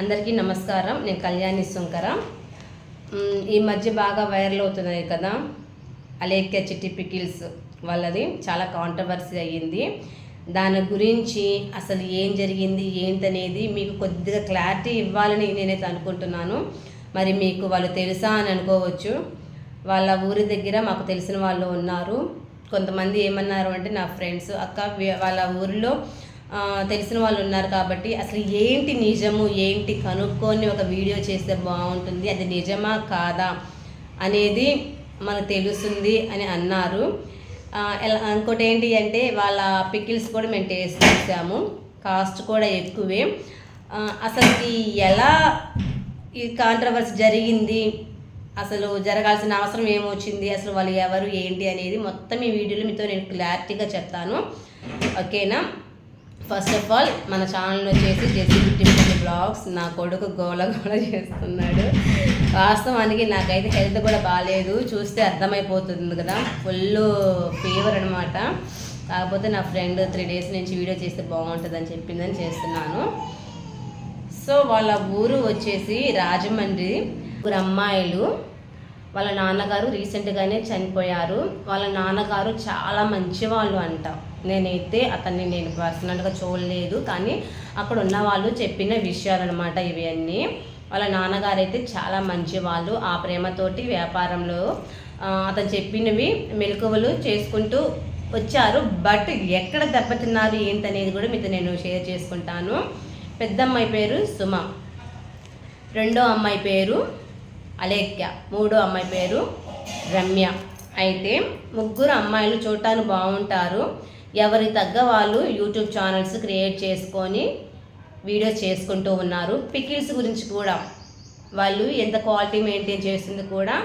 అందరికీ నమస్కారం. నేను కళ్యాణి సుంకర ఈ మధ్య బాగా వైరల్ అవుతున్నాయి కదా అలేఖ్య చిట్టి పికిల్స్ వాళ్ళది. చాలా కాంట్రవర్సీ అయ్యింది. దాని గురించి అసలు ఏం జరిగింది ఏంటనేది మీకు కొద్దిగా క్లారిటీ ఇవ్వాలని నేనైతే అనుకుంటున్నాను. మరి మీకు వాళ్ళు తెలుసా అని అనుకోవచ్చు. వాళ్ళ ఊరి దగ్గర మాకు తెలిసిన వాళ్ళు ఉన్నారు. కొంతమంది ఏమన్నారు అంటే నా ఫ్రెండ్స్ అక్క వాళ్ళ ఊరిలో తెలిసిన వాళ్ళు ఉన్నారు కాబట్టి అసలు ఏంటి నిజము ఏంటి కనుక్కొని ఒక వీడియో చేస్తే బాగుంటుంది అది నిజమా కాదా అనేది మనకు తెలుస్తుంది అని అన్నారు. ఎలా ఇంకోటి ఏంటి అంటే వాళ్ళ పికిల్స్ కూడా మేము టేస్ట్ చేసాము కాస్ట్ కూడా ఎక్కువే. అసలు అసలుకి ఎలా ఈ కాంట్రవర్సీ జరిగింది అసలు జరగాల్సిన అవసరం ఏమొచ్చింది అసలు వాళ్ళు ఎవరు ఏంటి అనేది మొత్తం ఈ వీడియోలో మీతో నేను క్లారిటీగా చెప్తాను. ఓకేనా? ఫస్ట్ ఆఫ్ ఆల్ మన ఛానల్ వచ్చేసి జెసి బిట్టింపల్లి బ్లాగ్స్ నా కొడుకు గోల గోల చేస్తున్నాడు. వాస్తవానికి నాకైతే హెల్త్ కూడా బాగాలేదు చూస్తే అర్థమైపోతుంది కదా. ఫుల్ ఫీవర్ అనమాట కాకపోతే నా ఫ్రెండ్ త్రీ డేస్ నుంచి వీడియో చేస్తే బాగుంటుందని చెప్పిందని చేస్తున్నాను. సో వాళ్ళ ఊరు వచ్చేసి రాజమండ్రి. ముగ్గురు అమ్మాయిలు. వాళ్ళ నాన్నగారు రీసెంట్గానే చనిపోయారు. వాళ్ళ నాన్నగారు చాలా మంచి వాళ్ళు అంట. నేనైతే అతన్ని నేను పర్సనల్గా చూడలేదు కానీ అక్కడ ఉన్న వాళ్ళు చెప్పిన విషయాలు అనమాట వాళ్ళ నాన్నగారు అయితే చాలా మంచి వాళ్ళు ఆ ప్రేమతోటి వ్యాపారంలో అతను చెప్పినవి మెలకువలు చేసుకుంటూ వచ్చారు. బట్ ఎక్కడ దెబ్బతిన్నారు ఏంటనేది కూడా మీతో నేను షేర్ చేసుకుంటాను. పెద్ద అమ్మాయి పేరు సుమ. రెండో అమ్మాయి పేరు అలేఖ్య. మూడో అమ్మాయి పేరు రమ్య. అయితే ముగ్గురు అమ్మాయిలు చూడటానికి బాగుంటారు. ఎవరి తగ్గ వాళ్ళు యూట్యూబ్ ఛానల్స్ క్రియేట్ చేసుకొని వీడియోస్ చేసుకుంటూ ఉన్నారు. పికిల్స్ గురించి కూడా వాళ్ళు ఎంత క్వాలిటీ మెయింటైన్ చేస్తుంది కూడా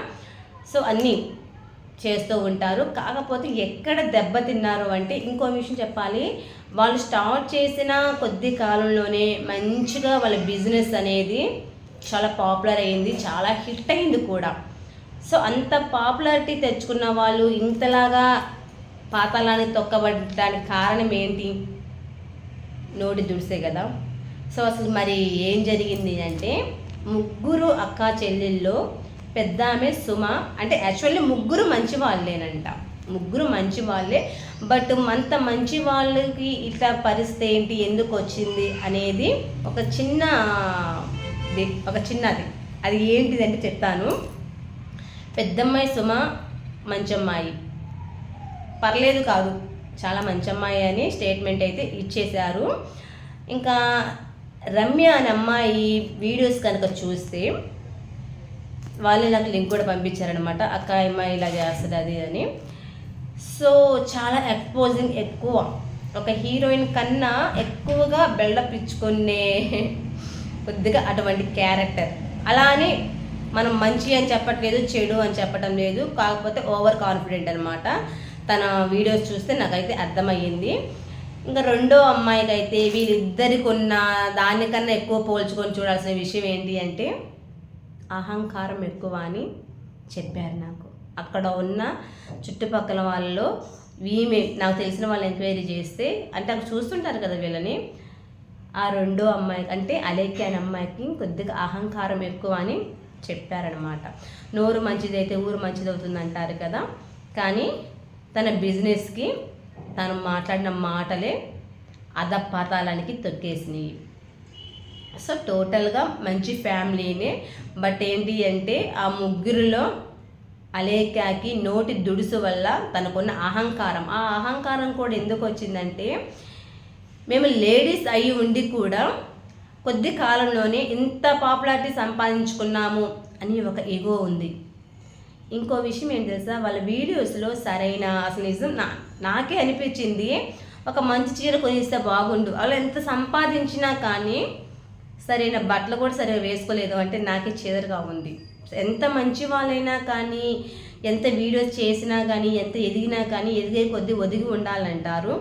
సో అన్నీ చేస్తూ ఉంటారు. కాకపోతే ఎక్కడ దెబ్బతిన్నారు అంటే ఇంకో విషయం చెప్పాలి. వాళ్ళు స్టార్ట్ చేసిన కొద్ది కాలంలోనే మంచిగా వాళ్ళ బిజినెస్ అనేది చాలా పాపులర్ అయింది చాలా హిట్ అయింది కూడా. సో అంత పాపులారిటీ తెచ్చుకున్న వాళ్ళు ఇంతలాగా పాతాళానికి తొక్కబడడానికి కారణం ఏంటి? నోటి దుడిసే కదా. సో అసలు మరి ఏం జరిగింది అంటే ముగ్గురు అక్క చెల్లెల్లో పెద్ద ఆమె సుమ అంటే యాక్చువల్లీ ముగ్గురు మంచి వాళ్ళేనంట. ముగ్గురు మంచి వాళ్ళే. బట్ అంత మంచి వాళ్ళకి ఇట్లా పరిస్థితి ఏంటి? ఎందుకు వచ్చింది? అనేది ఒక చిన్న ఒక చిన్నది. అది ఏంటిదంటే చెప్తాను. పెద్దమ్మాయి సుమ మంచమ్మాయి. పర్లేదు కాదు. చాలా మంచి అమ్మాయి అని స్టేట్మెంట్ అయితే ఇచ్చేశారు. ఇంకా రమ్య అనే అమ్మాయి వీడియోస్ కనుక చూస్తే వాళ్ళే నాకు లింక్ కూడా పంపించారనమాట అక్క అమ్మాయి ఇలా చేస్తుంది అది అని. సో చాలా ఎక్స్పోజింగ్ ఎక్కువ. ఒక హీరోయిన్ కన్నా ఎక్కువగా బిల్డప్ ఇచ్చుకునే కొద్దిగా అటువంటి క్యారెక్టర్ అలా అని మనం మంచి అని చెప్పట్లేదు చెడు అని చెప్పడం లేదు. కాకపోతే ఓవర్ కాన్ఫిడెంట్ అనమాట తన వీడియోస్ చూస్తే నాకైతే అర్థమయ్యింది. ఇంకా రెండో అమ్మాయికి అయితే వీళ్ళిద్దరికి ఉన్న దానికన్నా ఎక్కువ పోల్చుకొని చూడాల్సిన విషయం ఏంటి అంటే అహంకారం ఎక్కువ అని చెప్పారు నాకు. అక్కడ ఉన్న చుట్టుపక్కల వాళ్ళలో ఈమె నాకు తెలిసిన వాళ్ళు ఎంక్వైరీ చేస్తే అంటే అక్కడ చూస్తుంటారు కదా వీళ్ళని ఆ రెండో అమ్మాయి అంటే అలేఖ్య అనే అమ్మాయికి కొద్దిగా అహంకారం ఎక్కువ అని చెప్పారనమాట నోరు మంచిదైతే ఊరు మంచిది అవుతుంది అంటారు కదా. కానీ తన బిజినెస్కి తను మాట్లాడిన మాటలే అధపాతాలానికి తొక్కేసినాయి. సో టోటల్గా మంచి ఫ్యామిలీనే బట్ ఏంటి అంటే ఆ ముగ్గురిలో అలేకాకి నోటి దుడుసు వల్ల తనకున్న అహంకారం. ఆ అహంకారం కూడా ఎందుకు వచ్చిందంటే మేము లేడీస్ అయి ఉండి కూడా కొద్ది కాలంలోనే ఇంత పాపులారిటీ సంపాదించుకున్నాము అని ఒక ఎగో ఉంది. ఇంకో విషయం ఏంటి తెలుసా? వాళ్ళ వీడియోస్లో సరైన అసలు నిజం నా నాకే అనిపించింది. ఒక మంచి చీర కొనిస్తే బాగుండు. వాళ్ళు ఎంత సంపాదించినా కానీ సరైన బట్టలు కూడా సరిగా వేసుకోలేదు అంటే నాకే చీదరగా ఉంది. ఎంత మంచి వాళ్ళైనా కానీ ఎంత వీడియోస్ చేసినా కానీ ఎంత ఎదిగినా కానీ ఎదిగే కొద్దీ ఒదిగి ఉండాలంటారు.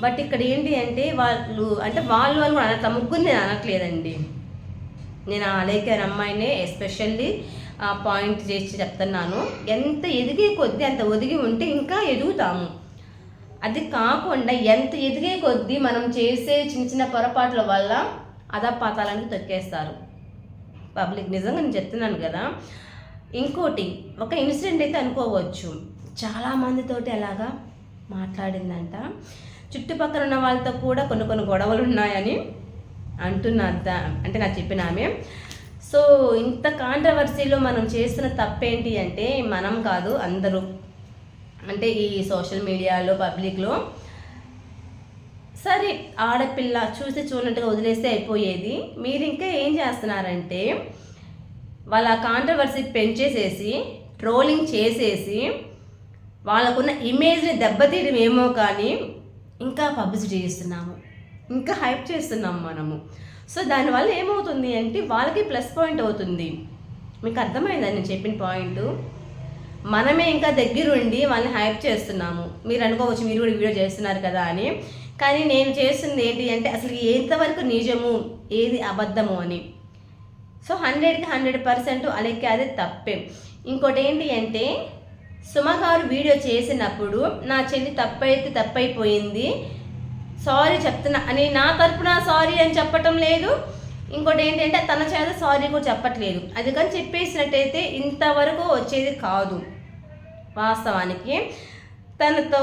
బట్ ఇక్కడ ఏంటి అంటే వాళ్ళు అంటే వాళ్ళు వాళ్ళు కూడా అన ముగ్గురు నేను అనట్లేదండి. నేను అలేకారు అమ్మాయినే ఎస్పెషల్లీ పాయింట్ చేసి చెప్తున్నాను. ఎంత ఎదిగే కొద్దీ అంత ఒదిగి ఉంటే ఇంకా ఎదుగుతాము. అది కాకుండా ఎంత ఎదిగే కొద్దీ మనం చేసే చిన్న చిన్న పొరపాట్ల వల్ల అధపాతాలను తొక్కేస్తారు. పబ్లిక్ నిజంగా నేను చెప్తున్నాను కదా. ఇంకోటి ఒక ఇన్సిడెంట్ అయితే అనుకోవచ్చు. చాలా మందితోటి అలాగా మాట్లాడిందంట. చుట్టుపక్కల ఉన్న వాళ్ళతో కూడా కొన్ని కొన్ని గొడవలు ఉన్నాయని అంటున్నారు అంటే నాకు చెప్పిన ఆమె. సో ఇంత కాంట్రవర్సీలో మనం చేస్తున్న తప్పేంటి అంటే మనం కాదు అందరూ. అంటే ఈ సోషల్ మీడియాలో పబ్లిక్లో సరే ఆడపిల్ల చూసి చూడనట్టుగా వదిలేస్తే అయిపోయేది. మీరు ఇంకా ఏం చేస్తున్నారంటే వాళ్ళ కాంట్రవర్సీ పెంచేసేసి ట్రోలింగ్ చేసేసి వాళ్ళకున్న ఇమేజ్ని దెబ్బతీయడం ఏమో కానీ ఇంకా పబ్లిసిటీ చేస్తున్నాము. ఇంకా హైప్ చేస్తున్నాము మనము. సో దానివల్ల ఏమవుతుంది అంటే వాళ్ళకి ప్లస్ పాయింట్ అవుతుంది. మీకు అర్థమైందా నేను చెప్పిన పాయింట్? మనమే ఇంకా దగ్గరుండి వాళ్ళని హైప్ చేస్తున్నాము. మీరు అనుకోవచ్చు మీరు కూడా వీడియో చేస్తున్నారు కదా అని. కానీ నేను చేస్తుంది ఏంటి అంటే అసలు ఎంతవరకు నిజము? ఏది అబద్ధము అని. సో హండ్రెడ్కి హండ్రెడ్ పర్సెంట్ అలాగే అదే తప్పే. ఇంకోటి ఏంటి అంటే సుమ గారు వీడియో చేసినప్పుడు నా చెల్లి తప్పైతే తప్పైపోయింది. సారీ చెప్తున్నా. అని నా తరపున సారీ అని చెప్పటం లేదు. ఇంకోటి ఏంటంటే తన చేత సారీ కూడా చెప్పట్లేదు. అది కానీ చెప్పేసినట్టయితే ఇంతవరకు వచ్చేది కాదు. వాస్తవానికి తనతో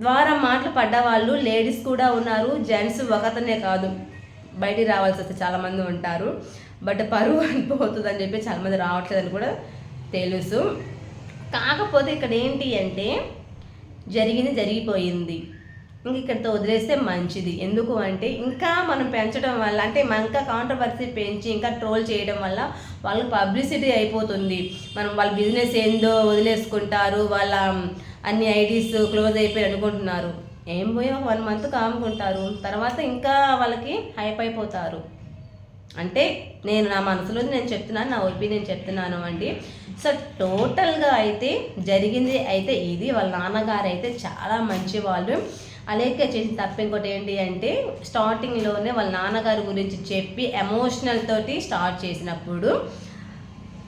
ద్వారా మాటలు పడ్డవాళ్ళు లేడీస్ కూడా ఉన్నారు. జెంట్స్ ఒకతనే కాదు. బయటికి రావాల్సి వస్తే చాలామంది ఉంటారు. బట్ పరువు పోతుందని చెప్పి చాలామంది రావట్లేదని కూడా తెలుసు. కాకపోతే ఇక్కడ ఏంటి అంటే జరిగింది జరిగిపోయింది. ఇంక ఇక్కడితో వదిలేస్తే మంచిది. ఎందుకు అంటే ఇంకా మనం పెంచడం వల్ల అంటే మన ఇంకా కాంట్రవర్సీ పెంచి ఇంకా ట్రోల్ చేయడం వల్ల వాళ్ళకి పబ్లిసిటీ అయిపోతుంది. మనం వాళ్ళ బిజినెస్ ఏందో వదిలేసుకుంటారు వాళ్ళ అన్ని ఐడీస్ క్లోజ్ అయిపోయి అనుకుంటున్నారు. ఏం పోయి ఒక వన్ మంత్ కాముకుంటారు తర్వాత ఇంకా వాళ్ళకి హైప్ అయిపోతారు. అంటే నేను నా మనసులో నేను చెప్తున్నాను నా ఒపీనియన్ చెప్తున్నాను అండి. సో టోటల్గా అయితే జరిగింది. అయితే ఇది వాళ్ళ నాన్నగారు అయితే చాలా మంచి వాళ్ళు అలాగే చేసిన తప్ప ఇంకోటి ఏంటి అంటే స్టార్టింగ్లోనే వాళ్ళ నాన్నగారి గురించి చెప్పి ఎమోషనల్ తోటి స్టార్ట్ చేసినప్పుడు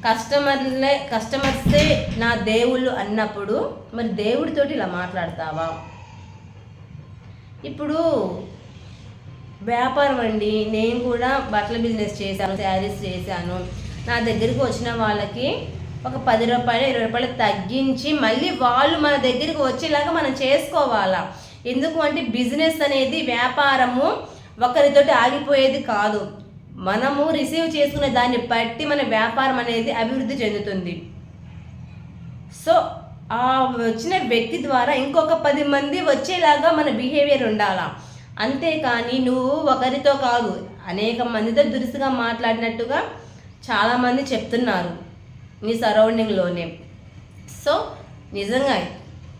కస్టమర్లే కస్టమర్సే నా దేవుళ్ళు అన్నప్పుడు మరి దేవుడితోటి ఇలా మాట్లాడతావా? ఇప్పుడు వ్యాపారం అండి నేను కూడా బట్టల బిజినెస్ చేశాను శారీస్ చేశాను. నా దగ్గరికి వచ్చిన వాళ్ళకి ఒక పది రూపాయలు ఇరవై రూపాయలు తగ్గించి మళ్ళీ వాళ్ళు మన దగ్గరికి వచ్చేలాగా మనం చేసుకోవాలా? ఎందుకు అంటే బిజినెస్ అనేది వ్యాపారము ఒకరితోటి ఆగిపోయేది కాదు. మనము రిసీవ్ చేసుకునే దాన్ని బట్టి మన వ్యాపారం అనేది అభివృద్ధి చెందుతుంది. సో ఆ వచ్చిన వ్యక్తి ద్వారా ఇంకొక పది మంది వచ్చేలాగా మన బిహేవియర్ ఉండాలా. అంతేకాని నువ్వు ఒకరితో కాదు అనేక మందితో దురుసుగా మాట్లాడినట్టుగా చాలామంది చెప్తున్నారు నీ సరౌండింగ్లోనే సో నిజంగా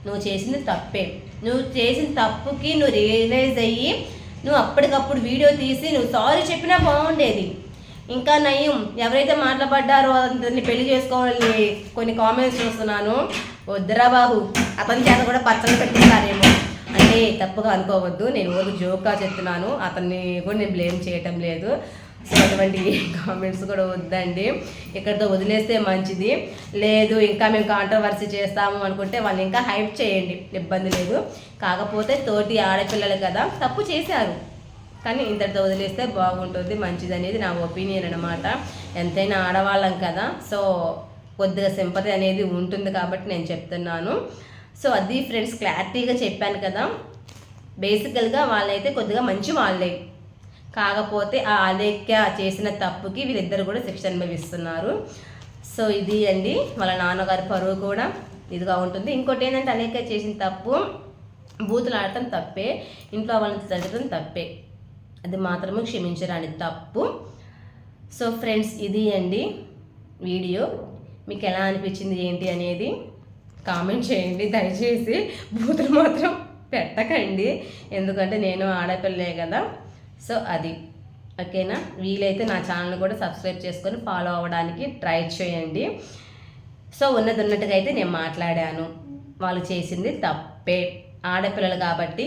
నువ్వు చేసింది తప్పే. నువ్వు చేసిన తప్పుకి నువ్వు రియలైజ్ అయ్యి నువ్వు అప్పటికప్పుడు వీడియో తీసి నువ్వు సారీ చెప్పినా బాగుండేది. ఇంకా నయం ఎవరైతే మాట్లాడబడ్డారో అతన్ని పెళ్ళి చేసుకోవాలని కొన్ని కామెంట్స్ చూస్తున్నాను. వద్దురా బాబు అతని చేత కూడా పచ్చని పెట్టిస్తారేమో అంటే తప్పుగా అనుకోవద్దు నేను ఊరికి జోక్గా చెప్తున్నాను. అతన్ని కూడా నేను బ్లేమ్ చేయటం లేదు. సో అటువంటి కామెంట్స్ కూడా వద్దండి. ఇక్కడితో వదిలేస్తే మంచిది. లేదు ఇంకా మేము కాంట్రవర్సీ చేస్తాము అనుకుంటే వాళ్ళు ఇంకా హైప్ చేయండి. ఇబ్బంది లేదు. కాకపోతే తోటి ఆడపిల్లలు కదా తప్పు చేశారు. కానీ ఇంతటితో వదిలేస్తే బాగుంటుంది మంచిది అనేది నా ఒపీనియన్ అనమాట ఎంతైనా ఆడవాళ్ళం కదా సో కొద్దిగా సింపతి అనేది ఉంటుంది కాబట్టి నేను చెప్తున్నాను. సో అది ఫ్రెండ్స్ క్లారిటీగా చెప్పాను కదా. బేసికల్గా వాళ్ళైతే కొద్దిగా మంచి వాళ్ళే. కాకపోతే ఆ అలేఖ్య చేసిన తప్పుకి వీళ్ళిద్దరు కూడా శిక్ష అనుభవిస్తున్నారు. సో ఇది అండి. వాళ్ళ నాన్నగారి పరువు కూడా ఇదిగా ఉంటుంది. ఇంకోటి ఏంటంటే అలేఖ్య చేసిన తప్పు బూతులు ఆడటం తప్పే ఇంట్లో వాళ్ళని తగ్గడం తప్పే. అది మాత్రమే క్షమించరాని తప్పు. సో ఫ్రెండ్స్ ఇది అండి వీడియో. మీకు ఎలా అనిపించింది ఏంటి అనేది కామెంట్ చేయండి. దయచేసి బూతులు మాత్రం పెట్టకండి. ఎందుకంటే నేను ఆడపిల్లే కదా. సో అది. ఓకేనా? వీలైతే నా ఛానల్ కూడా సబ్స్క్రైబ్ చేసుకొని ఫాలో అవ్వడానికి ట్రై చేయండి. సో ఉన్నది ఉన్నట్టుగా అయితే నేను మాట్లాడాను. వాళ్ళు చేసింది తప్పే. ఆడపిల్లలు కాబట్టి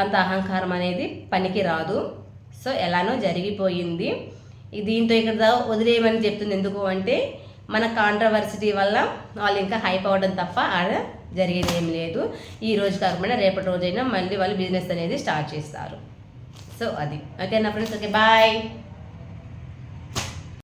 అంత అహంకారం అనేది పనికి రాదు. సో ఎలానో జరిగిపోయింది. దీంతో ఇక్కడ వదిలేయమని చెప్తుంది ఎందుకు అంటే మన కాంట్రవర్సిటీ వల్ల వాళ్ళు ఇంకా హైప్ అవ్వడం తప్ప ఆడ జరిగేది ఏం లేదు. ఈ రోజు కాకుండా రేపటి రోజైనా మళ్ళీ వాళ్ళు బిజినెస్ అనేది స్టార్ట్ చేస్తారు. సో అది. ఓకే నా ఫ్రెండ్స్ ఓకే బాయ్